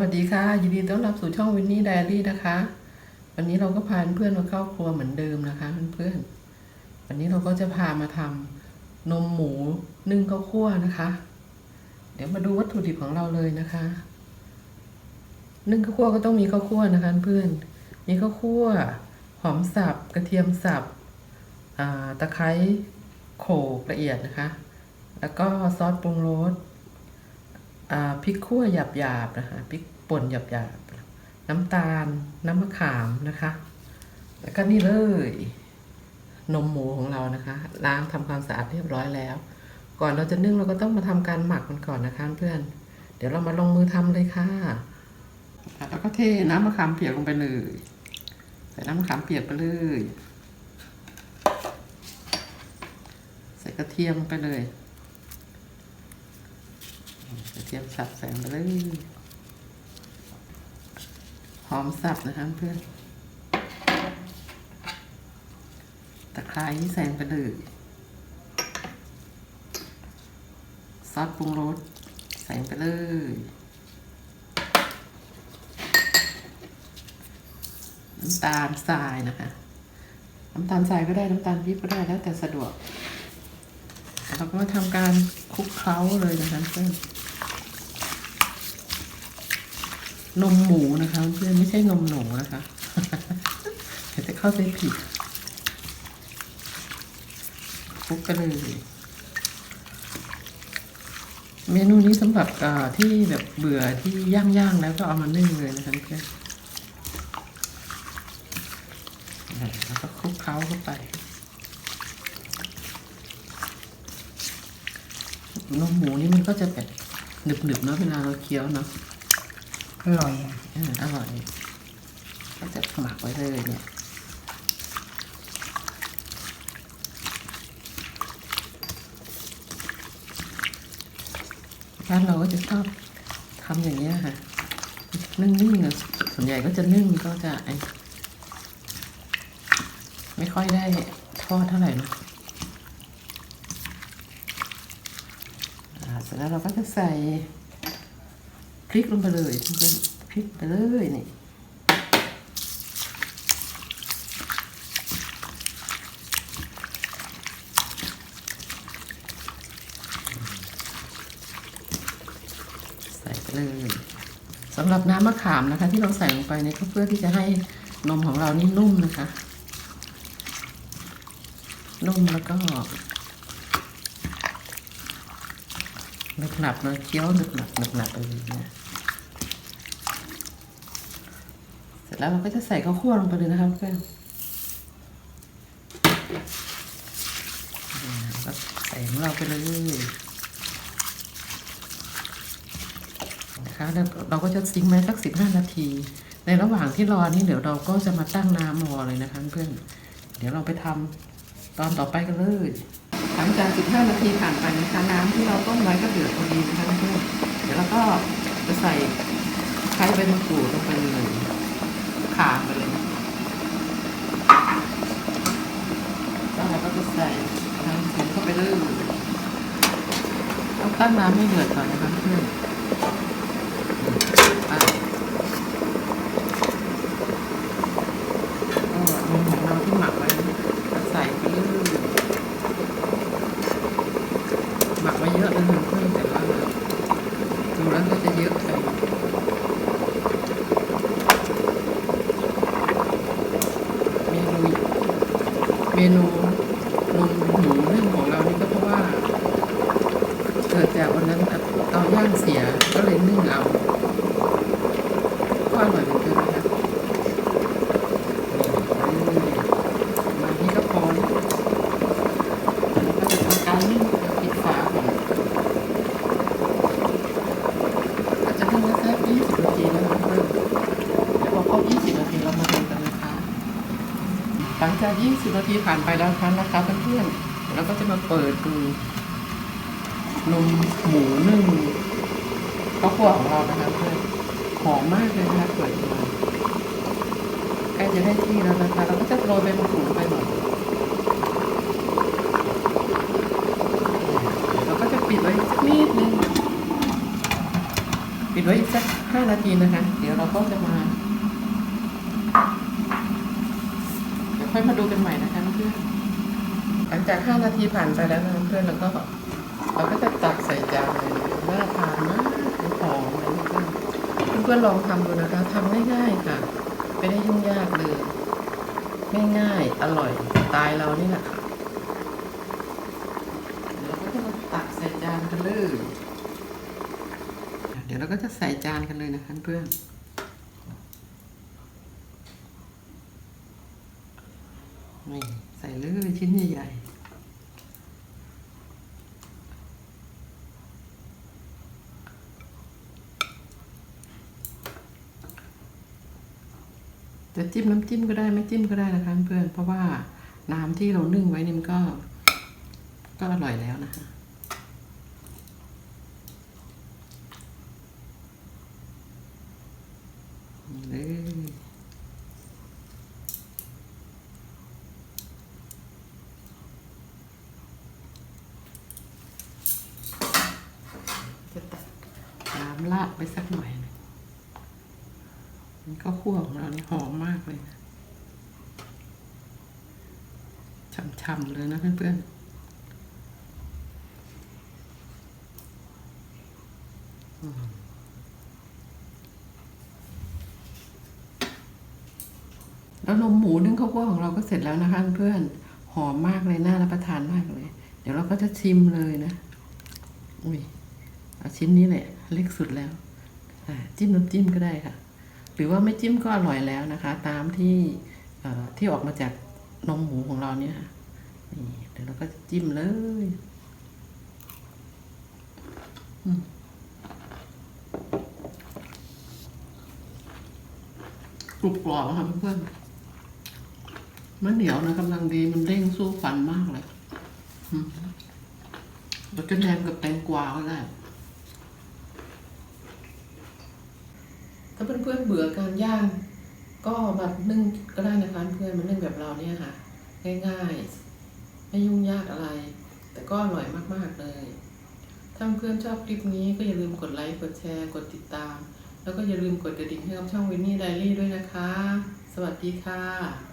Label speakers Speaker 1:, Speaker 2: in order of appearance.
Speaker 1: วัสดีค่ะ ยินดีต้อนรับสู่ช่องวินนี่ไดอารี่นะคะ วันนี้เราก็พาเพื่อนมาเข้าครัวเหมือนเดิมนะคะเพื่อนๆวันนี้เราก็จะพามาทำนมหมูนึ่งข้าวคั่วนะคะ เดี๋ยวมาดูวัตถุดิบของเราเลยนะคะ นึ่งข้าวคั่วก็ต้องมีข้าวคั่วนะคะเพื่อนมีข้าวคั่วหอมสับกระเทียมสับตะไคร้โขลกละเอียดนะคะ แล้วก็ซอสปรุงรส พริกขั่วหยาบๆนะคะพริกป่นหยาบๆน้ำตาลน้ำมะขามนะคะ แล้วก็นี่เลย นมหมูของเรานะคะ ล้างทำความสะอาดเรียบร้อยแล้ว ก่อนเราจะนึ่งเราก็ต้องมาทำการหมักมันก่อนนะคะเพื่อนเดี๋ยวเรามาลงมือทำเลยค่ะ แล้วก็เทน้ำมะขามเปียกลงไปเลย ใส่น้ำมะขามเปียกไปเลย ใส่กระเทียมไปเลย เทียมสับใส่ไปเลยหอมสับนะคะเพื่อนตะไคร้ใส่ไปเลยซอสปรุงรสใส่ไปเลยน้ำตาลทรายนะคะน้ำตาลทรายก็ได้น้ำตาลปี๊บก็ได้แล้วแต่สะดวกเราก็มาทำการคลุกเคล้าเลยนะคะเพื่อน นมหมูนะคะเพื่อนไม่ใช่นมหนูนะคะเดี๋ยวจะเข้าใจผิดคลุกกันเลย เมนูนี้สำหรับที่แบบเบื่อที่ย่างๆแล้วก็เอามานึ่งเลยนะคะเพื่อนแล้วก็คลุกเคล้าเข้าไป นมหมูนี่มันก็จะแบบหนึบๆเนาะเวลาเราเคี้ยวเนาะ
Speaker 2: ร่อยอะ
Speaker 1: เอออร่อยก็จะหมักไว้เลยเนี่ยบ้านเราก็จะชอบทำอย่างเงี้ยค่ะ นึ่งๆอะส่วนใหญ่ก็จะนึ่งก็จะไอไม่ค่อยได้ทอดเท่าไหร่นอะเสร็จแล้วเราก็จะใส่ พริกลงไปเลยเพื่อนพริกไปเลยนี่ใส่ไปเลยสำหรับน้ำมะขามนะคะ ที่เราใส่ลงไปเนี่ยก็เพื่อที่จะให้นมของเรานี่นุ่มนะคะ นุ่มแล้วก็หนึบหนับเลยเคี้ยวหนึบหนับหนึบหนับไปเลยนะ เสร็จ แล้วเราก็จะใส่ข้าวคั่วลงไปเลยนะครับเพื่อนก็ใส่ของเราไปเลยนะคะแล้วเราก็จะซิงไว้สักสิบห้านาที ในระหว่างที่รอนี่เดี๋ยวเราก็จะมาตั้งน้ำรอเลยนะคะเพื่อนเดี๋ยวเราไปทำตอนต่อไปกันเลยหลังจาก15นาทีผ่านไปนะคะน้ำที่เราต้มไว้ก็เดือดพอดีนะคะเพื่อนเดี๋ยวเราก็จะใส่ไข่ใบมะกรูดลงไปเลย ขาไปเลยแล้วเราก็จะใส่น้ำถึงเข้าไปเลยต้องตั้งน้ำให้เดือดก่อนนะคะเพื่อนอะก็นมของเราที่หมักไว้ก็ใส่ไปเลย หมักไว้เยอะเลยค่ะเพื่อนแต่ว่าดูแล้วก็จะเยอะไปเมนู เมนูนมหมูนึ่งของเรานี่ก็เพราะว่า เกิดจากวันนั้นเตาย่างเสียก็เลยนึ่งเอาก็อร่อยเหมือนกันนะคะมานี่ก็พอแล้ว ก็จะทำการนึ่งปิดฝาก่อนอาจจะนึ่งไว้สัก20 นาทีนะคะเพื่อนเดี๋ยวพอครบ20 นาทีเรามาดูกันนะคะ ห ลังจาก 20 นาทีผ่านไปแล้วครับนะคะเพื่อนๆเราก็จะมาเปิดดูนมหมูนึ่งข้าวคั่วของเรานะคะเพื่อนหอมมากเลยนะคะเปิดมาใกล้จะได้ที่แล้วนะคะ เราก็จะโรยใบมะกรูดไปหน่อยเราก็จะปิดไว้สักนิดนึงปิดดี๋ยวอีกสักห้านาทีนะคะ เดี๋ยวเราก็จะมา เดี๋ยวค่ อยมาดูกันใหม่นะคะเพื่อนหลังจากห้านาทีผ่านไปแล้วนะเพื่อนแล้วก็เราก็จะตักใส่จานเลยน่าทานมากหอมเลยเพื่อนเพื่อนๆลองทำดูนะคะทำง่ายๆค่ะ ไม่ได้ยุ่งยากเลยง่ายๆอร่อยตล์เรานี่แหละค่ะเดี๋ยวเราก็จะมาตักใส่จานกันเลยเดี๋ยวเราก็จะใส่จานกันเลยนะคะเพื่อน นี่ใส่เลือยชิ้นใหญ่ๆจะจิ้มน้ำจิ้มก็ได้ไม่จิ้มก็ได้นะคะเพื่อนเพราะว่าน้ำที่เรานึ่งไว้นี่มันก็ ก็อร่อยแล้วนะคะ นี่เลยจะตัก น้ำราดไปสักหน่อยมันก็คั่วของเรานี่หอมมากเลยนะช่ำๆเลยนะเพื่อนๆแล้วนมหมูนึ่งข้าวคั่วของเราก็เสร็จแล้วนะคะเพื่อนหอมมากเลยน่ารับประทานมากเลย เดี๋ยวเราก็จะชิมเลยนะอุ้ย เอาชิ้นนี้แหละ เล็กสุดแล้วจิ้มน้ำจิ้มก็ได้ค่ะ หรือว่าไม่จิ้มก็อร่อยแล้วนะคะ ตามที่ที่ออกมาจากนมหมูของเราเนี่ยค่ะนี่เดี๋ยวเราก็จะจิ้มเลยกรุบกรอบค่ะเพื่อนมันเหนียวนะกำลังดีมันเด้งสู้ฟันมากเลยเราจะแนมกับแตงกวาก็ได้ ถ้าเพื่อนๆเบื่อการย่าง ก็มานึ่งก็ได้นะคะเพื่อนมานึ่งแบบเราเนี่ยค่ะ ง่ายๆ ไม่ยุ่งยากอะไร แต่ก็อร่อยมากๆเลย ถ้าเพื่อนชอบคลิปนี้ก็อย่าลืมกดไลค์ กดแชร์ กดติดตาม แล้วก็อย่าลืมกดกระดิ่งให้กับช่องวินนี่ไดรี่ด้วยนะคะ สวัสดีค่ะ